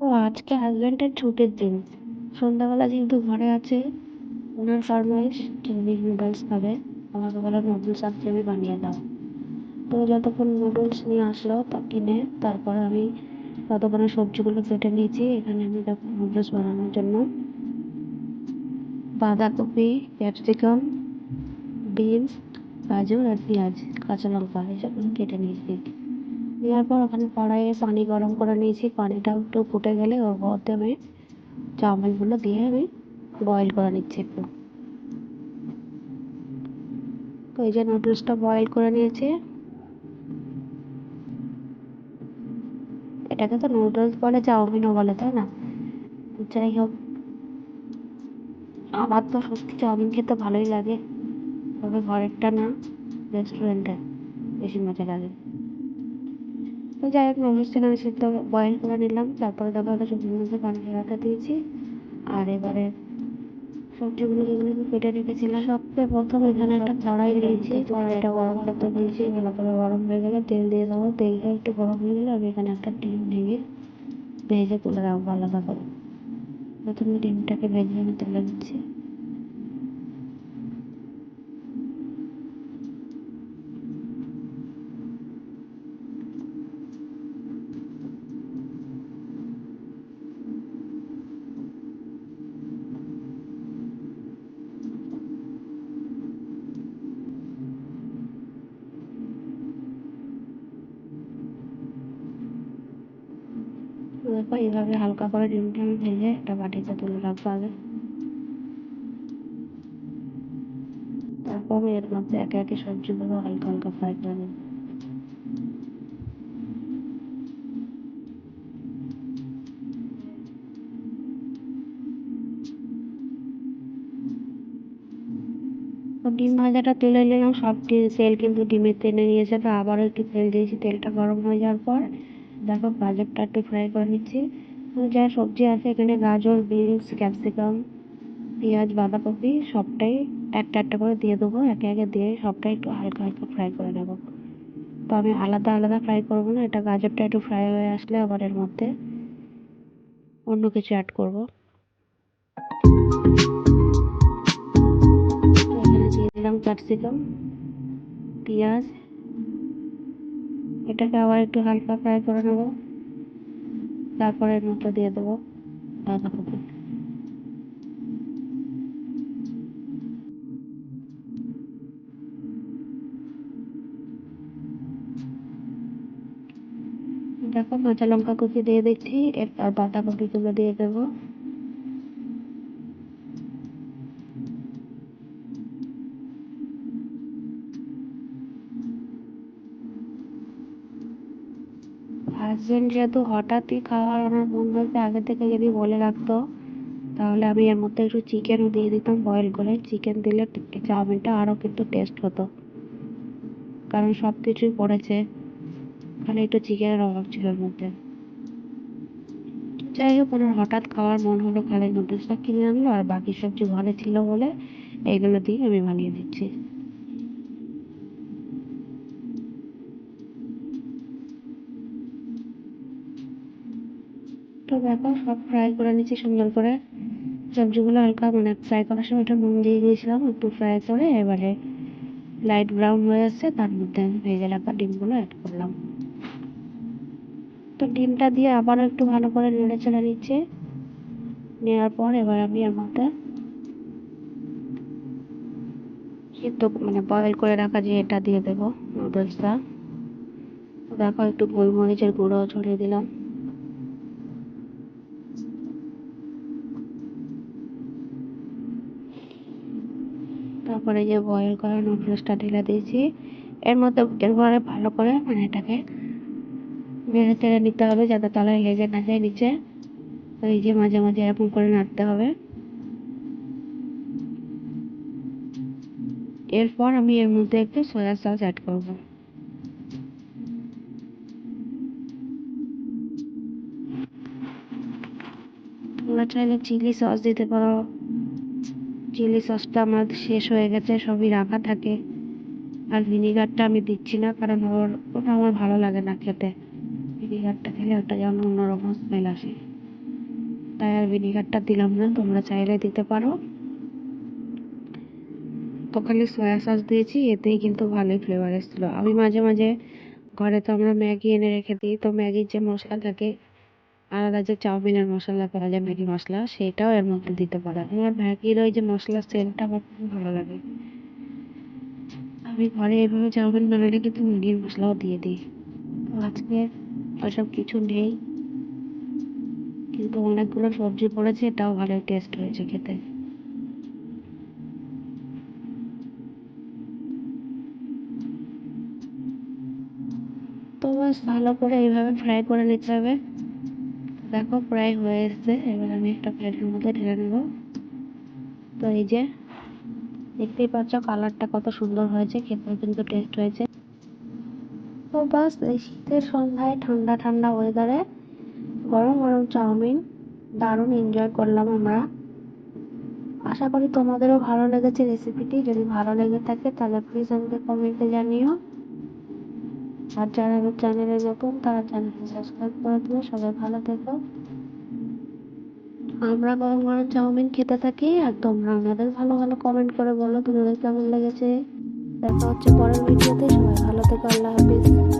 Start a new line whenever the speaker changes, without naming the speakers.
ও, আজকে হাজব্যান্ডের ছুটির দিন। সন্ধ্যাবেলা যেহেতু ঘরে আছে ওনার ফরমাইশ, চিংড়ি নুডলস খাবে। আমাকে বলে নুডলস আজকে আমি বানিয়ে দাও তো যতক্ষণ নুডলস নিয়ে আসলো, তা কিনে, তারপর আমি ততক্ষণে সবজিগুলো কেটে নিয়েছি। এখানে আমি দেখো নুডলস বানানোর জন্য। বাঁধাকপি ক্যাপসিকাম বিনস গাজর আর পেঁয়াজ কাঁচা লঙ্কা এসব কেটে নিয়েছি। নেওয়ার পর ওখানে কড়াইয়ে পানি গরম করে নিয়েছি। পানিটা একটু ফুটে গেলে ওর মধ্যে আমি চাউমিনগুলো দিয়ে আমি বয়েল করে নিচ্ছি একটু। তো এই যে নুডলসটা বয়েল করে নিয়েছি। এটাকে তো নুডলস বলে, চাউমিনও বলে, তাই না? যাই হোক, আমার তো সত্যি চাউমিন খেতে ভালোই লাগে। তবে ঘরেরটা না রেস্টুরেন্টে বেশি মজা লাগে। তো যাই হোক নুডলসটা আমি সেদ্ধ বয়েল করে নিলাম। তারপরে দেখো একটা সবজির মধ্যে পানি ঢালাতে দিয়েছি। আর এবারে সবজিগুলো যেগুলো কেটে রেখেছিলাম। সবচেয়ে প্রথম এখানে একটা কড়াই দিয়েছি। কড়াইটা গরম করতে দিয়েছি। ভালো করে গরম হয়ে গেলে তেল দিয়ে দেবো। তেলটা একটু গরম হয়ে গেলে আমি এখানে একটা ডিম ভেঙে ভেজে তুলে রাখব আলাদা করে। প্রথমে ডিমটাকে ভেজে আমি তুলে দিচ্ছি দেখো এইভাবে হালকা করে ডিমটা আমি ভেজে একটা বাটিতে তুলে রাখব আগে। তারপর এর মধ্যে একে একে সবজিগুলো হালকা হালকা ফ্রাই করে নেব। ডিম ভাজাটা তুলে নিলাম সব তেল কিন্তু ডিমের টেনে নিয়েছে তো আবারও একটু তেল দিয়েছি, তেলটা গরম হয়ে যাওয়ার পর দেখো, গাজরটা একটু ফ্রাই করে নিচ্ছি। যা সবজি আছে, এখানে গাজর, বিনস ক্যাপসিকাম পেঁয়াজ, বাঁধাকপি, সবটাই একটা একটা করে দিয়ে দেবো। একে একে দিয়ে সবটাই একটু হালকা হালকা ফ্রাই করে নেব। তো আমি আলাদা আলাদা ফ্রাই করব না, এটা গাজরটা একটু ফ্রাই হয়ে আসলে আবার এর মধ্যে অন্য কিছু অ্যাড করব। এখানে দিয়ে দিলাম ক্যাপসিকাম পেঁয়াজ এটাকে আবার একটু হালকা ফ্রাই করে নেব। তারপরে মধ্যে দিয়ে দেবো বাঁধাকপি। দেখো কাঁচা লঙ্কা কুচি দিয়ে দিচ্ছি, এরপর বাঁধাকপিগুলো দিয়ে দেবো। হাজবেন্ড যেহেতু হঠাৎই খাওয়ার আমার মন হয়েছে আগে থেকে যদি বলে রাখতো, তাহলে আমি এর মধ্যে একটু চিকেনও দিয়ে দিতাম বয়েল করে চিকেন দিলে চাউমিনটা আরও কিন্তু টেস্ট হতো। কারণ সব কিছুই পড়েছে, খালি একটু চিকেনের অভাব ছিল এর মধ্যে। যাই হোক, ওনার হঠাৎ খাওয়ার মন হলো খালি নুডলসটা কিনে আনলো আর বাকি সবজি ঘরে ছিল বলে এইগুলো দিয়ে আমি বানিয়ে দিচ্ছি। তো দেখো সব ফ্রাই করে নিচ্ছি সুন্দর করে। সবজিগুলো হালকা মানে ফ্রাই করার সময় একটু নুন দিয়ে দিয়েছিলাম, একটু ফ্রাই করে এবারে লাইট ব্রাউন হয়ে আসছে, তার মধ্যে আমি ভেজে রাখা ডিমগুলো অ্যাড করলাম। তো ডিমটা দিয়ে আবারও একটু ভালো করে নেড়ে চেড়ে নিচ্ছে। নেওয়ার পর এবার আমি এর মধ্যে সিদ্ধ মানে বয়েল করে রাখা যে এটা দিয়ে দেবো নুডলসটা দেখো একটু গোলমরিচের গুঁড়ো ছড়িয়ে দিলাম। তারপরে যে বয়েল করা নুডলসটা ঢেলে দিয়েছি। এর মধ্যে এরপরে ভালো করে মানে এটাকে নেড়ে চেড়ে নিতে হবে যাতে তলায় লেগে না যায় নিচে। এই যে মাঝে মাঝে এরকম করে নাড়তে হবে। এরপর আমি এর মধ্যে একটু সয়া সস অ্যাড করব। তোমরা চাইলে চিলি সস দিতে পারো। চিলি সসটা আমার শেষ হয়ে গেছে, সবই রাখা থাকে। আর ভিনিগারটা আমি দিচ্ছি না, কারণ ওর, ওটা আমার ভালো লাগে না খেতে। ভিনিগারটা খেলে ওটা যেমন অন্যরকম স্মেল আসে। তাই আর ভিনিগারটা দিলাম না, তোমরা চাইলে দিতে পারো। তো খালি সয়া সস দিয়েছি, এতেই কিন্তু ভালোই ফ্লেভার এসেছিল। আমি মাঝে মাঝে, ঘরে তো আমরা ম্যাগি এনে রেখে দিই, তো ম্যাগির যে মশলা থাকে আলাদা যে চাউমিনের মশলা পাওয়া যায় ম্যাগি মশলা, সেটাও এর মধ্যে দিতে পারো আমার ম্যাগির ওই যে মশলার সেন্টটা আমার খুব ভালো লাগে। আমি ঘরে এভাবে চাউমিন বানালে কিন্তু ম্যাগির মশলাও দিয়ে দিই। আজকে ওইসব কিছু নেই, কিন্তু অনেকগুলো সবজি পড়েছে, এটাও ভালো টেস্ট হয়েছে খেতে। তো বাস ভালো করে এইভাবে ফ্রাই করে নিতে হবে। দেখো, প্রায় হয়ে এসছে। এবার আমি একটা প্লেটের মধ্যে ঢেলে নেব। তো এই যে, দেখতেই পাচ্ছ কালারটা কত সুন্দর হয়েছে, খেতেও কিন্তু টেস্ট হয়েছে। তো বাস, এই শীতের সন্ধ্যায় ঠান্ডা ঠান্ডা ওয়েদারে গরম গরম চাউমিন দারুণ এনজয় করলাম আমরা। আশা করি তোমাদেরও ভালো লেগেছে রেসিপিটি যদি ভালো লেগে থাকে, তাহলে প্লিজ আমাকে কমেন্টে জানিও। আর যারা আমার চ্যানেলে নতুন, তারা চ্যানেলটি সাবস্ক্রাইব করে দিও। সবাই ভালো থেকো। আমরা গরম গরম চাউমিন খেতে থাকি আর তোমরা আমাদের ভালো ভালো কমেন্ট করে বলো। তোমাদের কেমন লেগেছে? দেখা হচ্ছে পরের ভিডিওতে। সবাই ভালো থেকো, আল্লাহ হাফিজ।